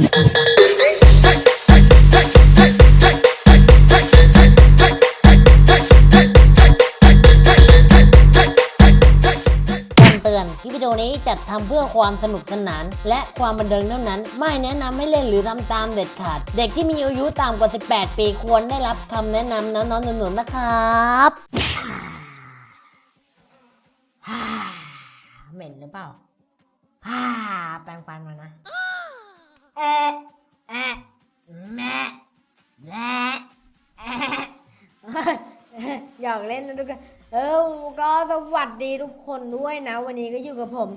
คำเตือนคลิปวิดีโอนี้จัดทำเพื่อความสนุกสนาน และความบันเทิงเท่านั้น ไม่แนะนำให้เล่นหรือทำตามเด็ดขาด เด็กที่มีอายุต่ำกว่า 18 ปีควรได้รับคำแนะนำน้องๆหนูๆนะครับเหม็นหรือเปล่าฮ่าแปรงฟันมานะ เอะแอะแม่แม่แอะหยอกเล่นนะทุกคนเออก็สวัสดีทุกคนด้วยนะ วันนี้ก็อยู่กับผม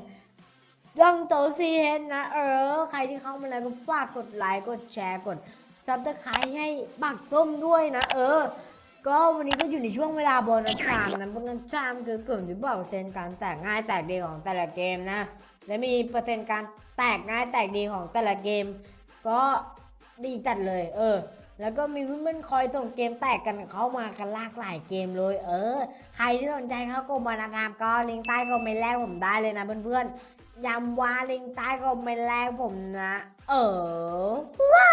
ดังโตซีเฮนนะ เออ ใครที่เข้ามาแล้วก็ฝากกดไลค์กดแชร์กดซับสไครต์ให้บักส้มด้วยนะ เออ ก็วันนี้ก็อยู่ในช่วงเวลาโบนัสชามนะโบนัสชามคือกลุ่มที่บอกเปอร์เซ็นต์การแตกง่ายแตกดีของแต่ละเกมนะ และมีเปอร์เซ็นต์การแตกง่ายแตกดีของแต่ละเกม ก็ดีจัดเลย เออ แล้วก็มีเพื่อนๆคอยส่งเกมแตกกันเข้ามากันหลากหลายเกมเลย เออ ใครที่สนใจเข้ากลุ่มบรรณาการก็ลิงก์ใต้คอมเมนต์แรกผมได้เลยนะเพื่อนๆย้ำว่าลิงก์ใต้คอมเมนต์แรกผมนะ เออว้า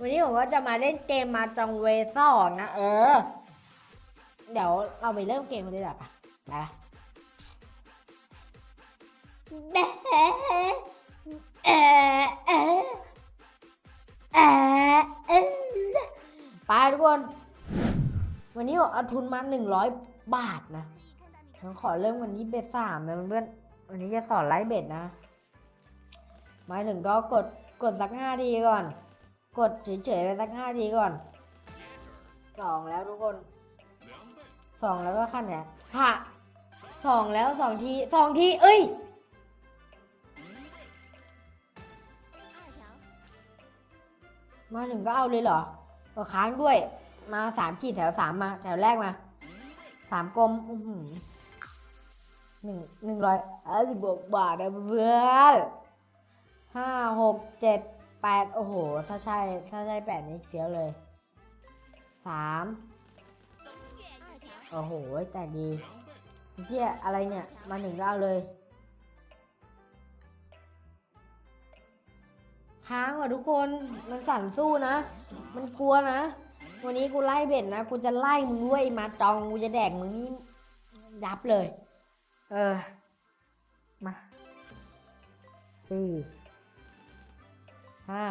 วันนี้ผมก็จะมาเล่นเกมมาจองเวสองนะ เออ เดี๋ยวเราไปเริ่มเกมกันเลยดีกว่าปะไปปะแบะเอเอเอเอไปทุกคน วันนี้ผมเอาทุนมาหนึ่งร้อยบาทนะผมขอเริ่มวันนี้เบ็ดสามนะเพื่อนวันนี้จะสอนไลฟ์เบ็ดนะหมายถึงก็กดกดสักห้าทีก่อน กดเฉยๆไปสักห้าทีก่อนสองแล้วทุกคนสองแล้วก็ขั้นเนี่ยค่ะสองแล้วสองทีสองที เอ้ยมาถึงก็เอาเลยเหรอก็ค้างด้วย มาสามขีดแถวสามมา แถวแรกมาสามกลมอือหือหนึ่งหนึ่งร้อยห้าสิบบวกบาทนะเพื่อนห้าหกเจ็ด แปดโอ้โห ถ้าใช่ ถ้าใช่แปดนี้เฟี้ยวเลยสามโอ้โห แต่ดีเที่ยอะไรเนี่ย มาหนึ่งก็เอาเลยค้างว่ะทุกคนมันสั่นสู้นะ มันกลัวนะ วันนี้กูไล่เบ็ดนะกูจะไล่มึงด้วยมาจองกูจะแดกมึงนี่ยับเลย เออ มาสี่ ห้า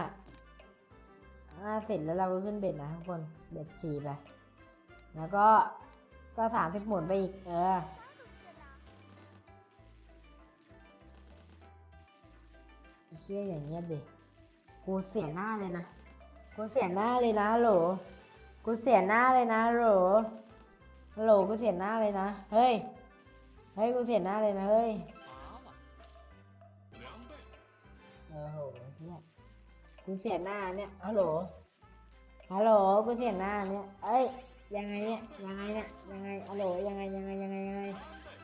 ห้าเสร็จแล้วเราก็ขึ้นเบ็ดนะทุกคนเบ็ดสี่ไป แล้วก็ก็สามสิบหมุนไปอีก เออไอ้เชี่ยอย่างเงี้ยเด็กกูเสียหน้าเลยนะกูเสียหน้าเลยนะฮัลโหลกูเสียหน้าเลยนะฮัลโหลฮัลโหลกูเสียหน้าเลยนะ เฮ้ย เฮ้ยกูเสียหน้าเลยนะเฮ้ยโอ้โหเฮีย กูเสียหน้าเนี่ยฮัลโหลฮัลโหลกูเสียหน้าเนี่ย เอ้ย ยังไงเนี่ย ยังไงเนี่ย ยังไงฮัลโหลยังไงยังไงยังไงยังไง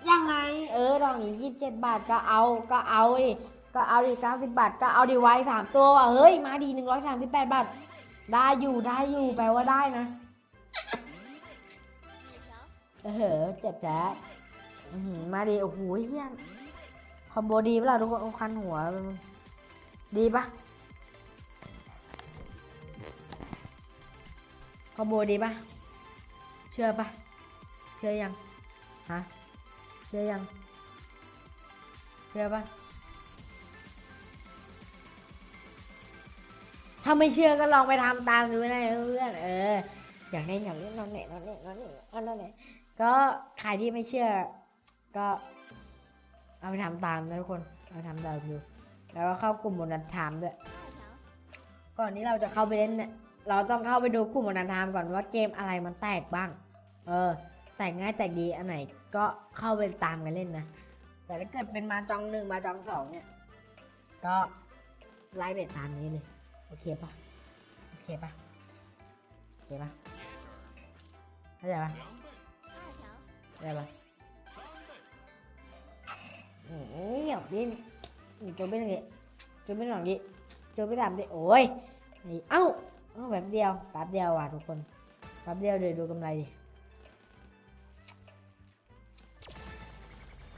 ยังไง เออดอกนี้ยี่สิบเจ็ดบาทก็เอา ก็เอาดิ ก็เอาดิเก้าสิบบาท ก็เอาดิไว้สามตัวว่ะเฮ้ย มาดีหนึ่งร้อยสามสิบแปดบาท ได้อยู่ได้อยู่แปลว่าได้นะ เออเจ็บแจ๊ดอื้อหือมาดีโอ้โหเฮียคอมโบดีปะล่ะทุกคนโอ้คันหัว ดีปะ คอมโบดีปะเชื่อปะเชื่อยังฮะเชื่อยังเชื่อปะถ้าไม่เชื่อก็ลองไปทำตามดูนะเพื่อนเอออยากเล่นอยากเล่นนอนเน็ตนอนเน็ตนอนเน็ตนอนเน็ตก็ใครที่ไม่เชื่อ ก็เอาไปทำตามนะทุกคนเอาทำตามดูแล้วก็เข้ากลุ่มบนนันทามด้วยก่อนที่เราจะเข้าไปเล่นเนี่ย เราต้องเข้าไปดูกลุ่มบนนันทามก่อนว่าเกมอะไรมันแตกบ้าง เออ แตกง่ายแตกดีอันไหนก็เข้าไปตามกันเล่นนะ แต่ถ้าเกิดเป็นมาจองหนึ่งมาจองสองเนี่ย ก็ไล่เบ็ดตามนี้เลยโอเคปะโอเคปะโอเคปะเข้าใจปะเข้าใจปะอืมหยอกดินี่โจไม่ตรงนี้โจไม่ตรงนี้โจไม่ตามดิโอ้ยนี่เอ้า เอ้าแบบเดียวแป๊บเดียวว่ะทุกคนแป๊บเดียวเดี๋ยวดูกำไรดิ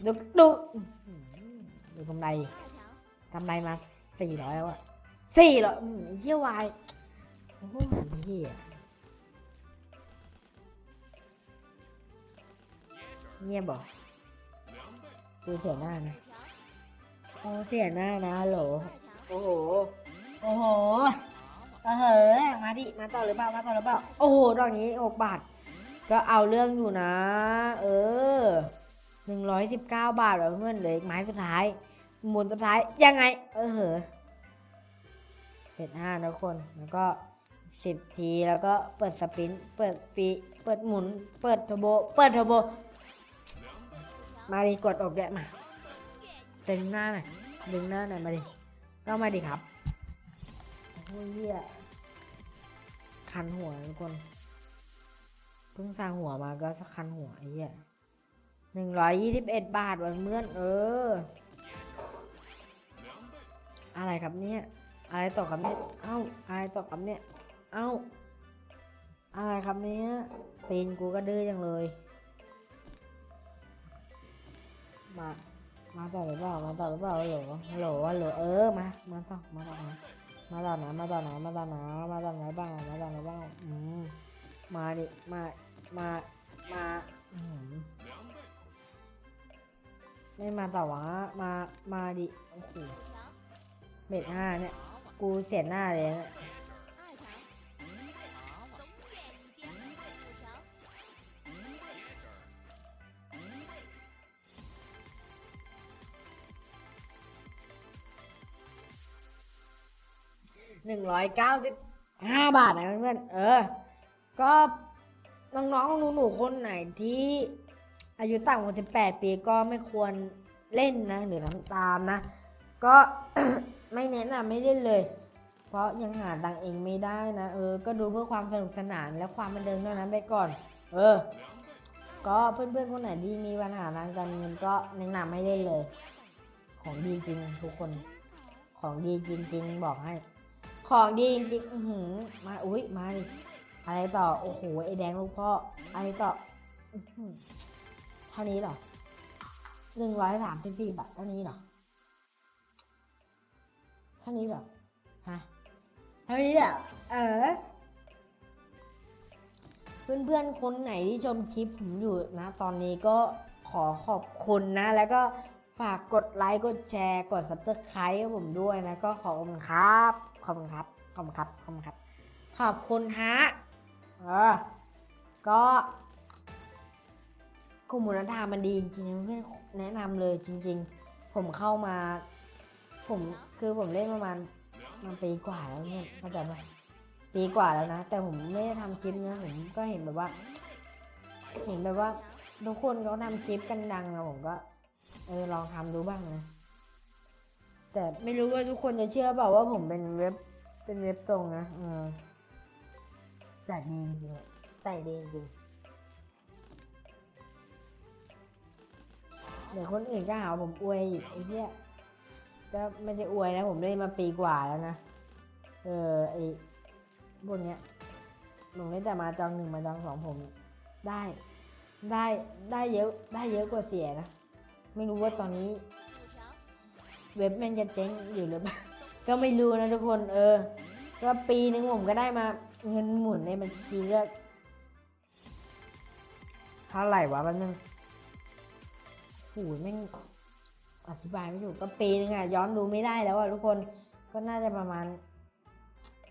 ดูดูอื้อหือดูกำไรดิกำไรมาสี่ร้อยแล้วอะสี่เหรออืมไอ้เหี้ยวายโอ้โหเหี้ยเงียบบอกกูเสียหน้านะโอ้เสียหน้านะฮัลโหลโอ้โห โอ้โห เออเหอมาดิ มาต่อหรือเปล่า มาต่อหรือเปล่า โอ้โหดอกนี้หกบาท ก็เอาเรื่องอยู่นะ เออหนึ่งร้อยสิบเก้าบาทแบบเพื่อนเหลยไม้สุดท้าย หมุนสุดท้าย ยังไง เออเหอเจ็ดห้านะคน แล้วก็สิบที แล้วก็เปิดสปิน เปิดปี เปิดหมุน เปิดเทอร์โบ เปิดเทอร์โบ มาดิกดอกเดี๋ยวมาดึงหน้าหน่อยดึงหน้าหน่อยมาดิก็มาดิครับ เหี้ยคันหัวทุกคนเพิ่งสร้างหัวมาก็คันหัวไอ้เหี้ยหนึ่งร้อยยี่สิบเอ็ดบาทวันเมื่อนเออ อะไรครับเนี่ยอะไรต่อครับเนี่ยเอ้าอะไรต่อครับเนี่ยเอ้าอะไรครับเนี่ยตีนกูก็ดื้อจังเลย มามาต่อหรือเปล่ามาต่อหรือเปล่าฮัลโหลฮัลโหลฮัลโหลเออมามาต่อมาต่อ มาต่อนะมาต่อนะมาต่อนะมาต่อไหนบ้างมาต่อไหนบ้างอืมมาดิมามามาอืมไม่มาต่อวะมามาดิโอ้โหเบ็ดห้าเนี่ย กูเสียหน้าเลยเนี่ย หนึ่งร้อยเก้าสิบห้าบาทนะเพื่อนๆเออ ก็น้องๆหนูๆคนไหนที่อายุต่ำกว่าสิบแปดปีก็ไม่ควรเล่นนะหรือทำตามนะ ก็ไม่เน้นอะไม่เล่นเลย เพราะยังหาตังเองไม่ได้นะเออ ก็ดูเพื่อความสนุกสนานและความบันเทิงเท่านั้นไปก่อน เออ ก็เพื่อนๆคนไหนที่มีปัญหาทางการเงินก็แนะนำให้เล่นเลย ของดีจริงทุกคน ของดีจริงๆบอกให้ ของดีจริงๆอื้อหือมา อุ้ยมาดิอะไรต่อ โอ้โห ไอแดงลูกพ่อ อะไรต่ออื้อหือเท่านี้เหรอหนึ่งร้อยสามสิบสี่บาทเท่านี้เหรอ เท่านี้เหรอ ฮะ เท่านี้เหรอ เออ เพื่อนๆ คนไหนที่ชมคลิปผมอยู่นะ ตอนนี้ก็ขอขอบคุณนะ แล้วก็ฝากกดไลค์ กดแชร์ กด subscribe ให้ผมด้วยนะ ก็ขอบคุณครับ ขอบคุณครับ ขอบคุณครับ ขอบคุณครับ ขอบคุณฮะ เออ ก็กลุ่มมูลธรรมมันดีจริงๆเพื่อนแนะนำเลยจริง ๆ ผมเข้ามา ผมคือผมเล่นประมาณมันปีกว่าแล้วเนี่ยเข้าใจไหมปีกว่าแล้วนะ แต่ผมไม่ได้ทำคลิปนะผมก็เห็นแบบว่า เห็นแบบว่าทุกคนเขาทำคลิปกันดังอะผมก็ เออลองทำดูบ้างนะ แต่ไม่รู้ว่าทุกคนจะเชื่อเปล่าว่าผมเป็นเว็บ เป็นเว็บตรงนะเออแต่ดีจริงแต่ดีจริงเดี๋ยวคนอื่นก็หาผมอวยอีกไอ้เหี้ยก็ไม่ได้อวยนะผมเล่นมาปีกว่าแล้วนะ เออไอ้พวกเนี้ยผมเล่นแต่มาจองหนึ่งมาจองสองผมได้ ได้ได้เยอะได้เยอะกว่าเสียนะ ไม่รู้ว่าตอนนี้ เว็บแม่งจะเจ๊งอยู่หรือเปล่าก็ไม่รู้นะทุกคนเออก็ปีหนึ่งผมก็ได้มาเงินหมุนในบัญชีก็เท่าไหร่วะแป๊บนึงโอ้ยแม่งอธิบายไม่ถูกก็ปีนึงอะย้อนดูไม่ได้แล้วอะทุกคนก็น่าจะประมาณ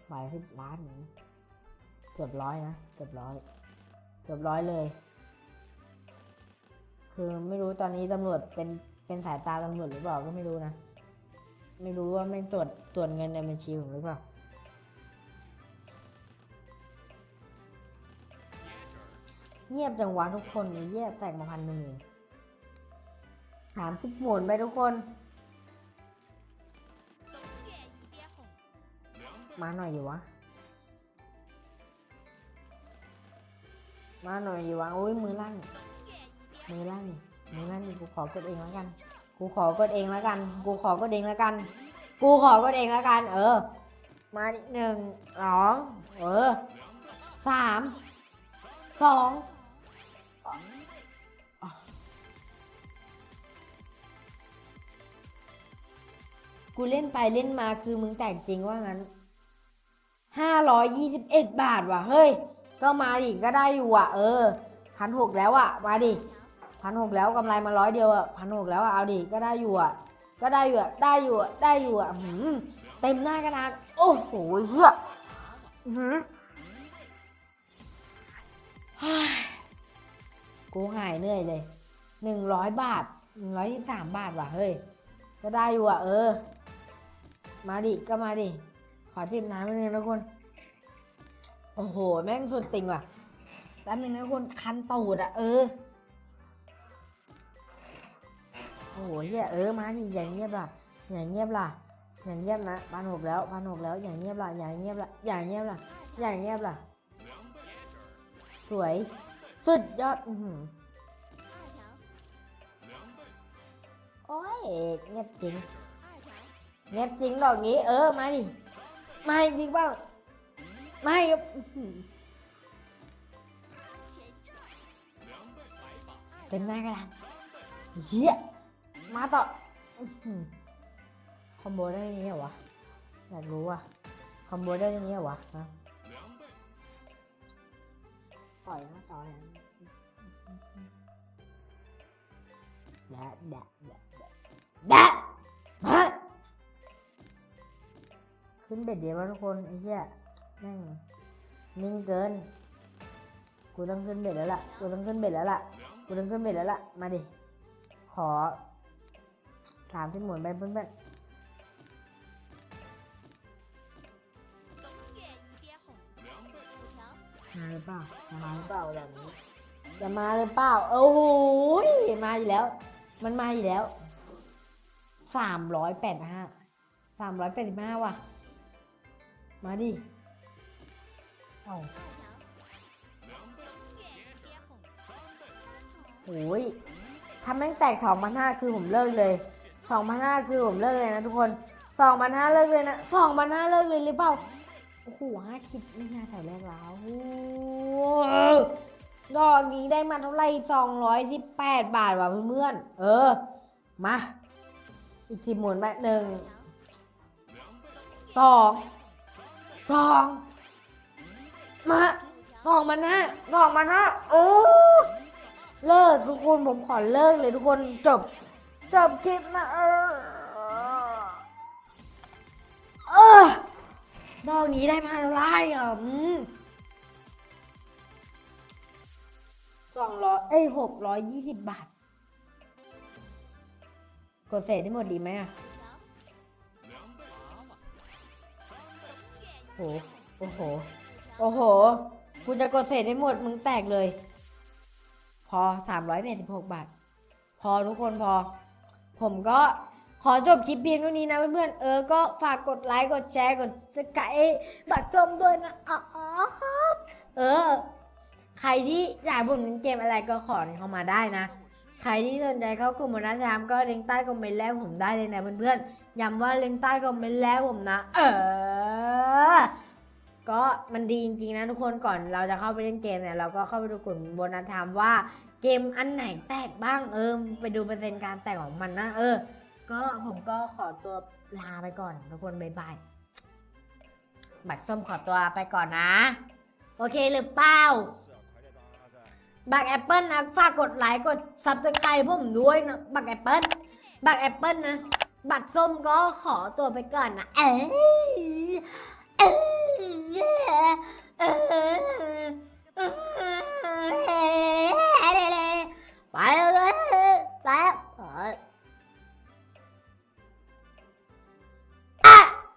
หลายสิบล้านเกือบร้อยนะเกือบร้อยเกือบร้อยเลย คือไม่รู้ตอนนี้ตำรวจเป็นเป็นสายตาตำรวจหรือเปล่าก็ไม่รู้นะ ไม่รู้ว่าไม่ตรวจตรวจเงินในบัญชีผมหรือเปล่าเงียบจังหวะทุกคนเงียบแตกมาพันหนึ่งสามสิบหมุนไปทุกคน มาหน่อยอยู่วะ มาหน่อยอยู่วะโอ้ยมือลั่นมือลั่นมือลั่นดิกูขอเกดเองแล้วกัน กูขอกดเองแล้วกัน กูขอกดเองแล้วกัน กูขอกดเองแล้วกัน เออ มาหนึ่งสองเออสามสองกูเล่นไปเล่นมาคือมึงแตกจริงว่างั้นห้าร้อยยี่สิบเอ็ดบาทว่ะ เฮ้ย ก็มาดิก็ได้อยู่อะ เออพันหกแล้วอะ มาดิ พันหกแล้วกำไรมาร้อยเดียวอะพันหกแล้วอะเอาดิก็ได้อยู่อะก็ได้อยู่อะได้อยู่อะได้อยู่อะหืมเต็มหน้ากระดานโอ้โหเฮียอื้อหือเฮ้ยกูหายเหนื่อยเลยหนึ่งร้อยบาทหนึ่งร้อยสามบาทว่ะเฮ้ยก็ได้อยู่อะเออ มาดิก็มาดิขอทิมน้ำนิดนึงนะคุณโอ้โห แม่งสุดติ่งว่ะแป๊บนึงนะคุณคันตูดอะเออ โอ้โหเฮียเออมาดิอย่างเงียบล่ะอย่างเงียบล่ะอย่างเงียบนะพันหกแล้วพันหกแล้วอย่างเงียบล่ะอย่างเงียบล่ะอย่างเงียบล่ะอย่างเงียบล่ะ สวยสุดยอดอือโอ้ยเงียบจริงเงียบจริงหรอกงี้ เออมาดิมาจริงเปล่าไม่ครับเป็นหน้ากระดานเฮีย มาต่อคอมโบได้ยังไงเหรอวะอยากรู้ว่ะคอมโบได้ยังไงเหรอวะฮะปล่อยน้าจอยแดะแดะแดะแดะแดะขึ้นเบ็ดเดียวทุกคนไอ้เหี้ยแม่งนิ่งเกิน กูต้องขึ้นเบ็ดแล้วล่ะ กูต้องขึ้นเบ็ดแล้วล่ะ กูต้องขึ้นเบ็ดแล้วล่ะ มาดิ ขอ สามที่หมุนไปเพื่อนๆมาหรือเปล่ามาหรือเปล่าแบบนี้จะมาหรือเปล่าโอ้โหยมาอยู่แล้ว มันมาอยู่แล้วสามร้อยแปดห้าสามร้อยแปดสิบห้าว่ะ มาดิเอาโอ้ยถ้าแม่งแตกสองพันห้าคือผมเลิกเลย สองพันห้าคือผมเลิกเลยนะทุกคนสองพันห้าเลิกเลยนะสองพันห้าเลิกเลยหรือเปล่าโอ้โหห้าคิดไม่น่าแถวแรกแล้วโอ้โหดอกนี้ได้มาเท่าไหร่สองร้อยสิบแปดบาทว่ะเพื่อนเออ มา อีกทีหมุนไปหนึ่งสองสองมาสองมันนะสองมันนะโอ้เลิกทุกคนผมขอเลิกเลยทุกคนจบ จบคลิปนะเออเออดอกนี้ได้มาเท่าไรอะมสองร้อยเอ้ยหกร้อยยี่สิบบาท กดเศษได้หมดดีไหมอะโห โอ้โห โอ้โหกูจะกดเศษให้หมด มึงแตกเลย พอสามร้อยเสิบหกบาท พอทุกคนพอ ผมก็ขอจบคลิปเพียงเท่านี้นะเพื่อนๆ เออ ก็ฝากกดไลค์ กดแชร์ กดสกายบัตรชมด้วยนะอ๋อเออ ใครที่อยากผมเล่นเกมอะไรก็ขอเข้ามาได้นะ ใครที่สนใจเข้ากลุ่มนัสยามก็เลิงใต้คอมเมนต์แล้วผมได้เลยนะเพื่อนๆ ย้ำว่าเลิงใต้คอมเมนต์แล้วผมนะ เออ ก็มันดีจริงๆนะทุกคนก่อนเราจะเข้าไปเล่นเกมเนี่ยเราก็เข้าไปดูกลุ่มโบนัสไทม์ว่า เกมอันไหนแตกบ้างเออไปดูเปอร์เซ็นต์การแตกของมันนะเออ ก็ผมก็ขอตัวลาไปก่อนทุกคนบายบายบัตรส้มขอตัวไปก่อนนะ โอเคหรือเปล่าบักแอปเปิลนะฝากกดไลค์กดซับสไครต์ผมด้วยนะบักแอปเปิลบักแอปเปิลนะบัตรส้มก็ขอตัวไปก่อนนะเอเอเอเออ Bye.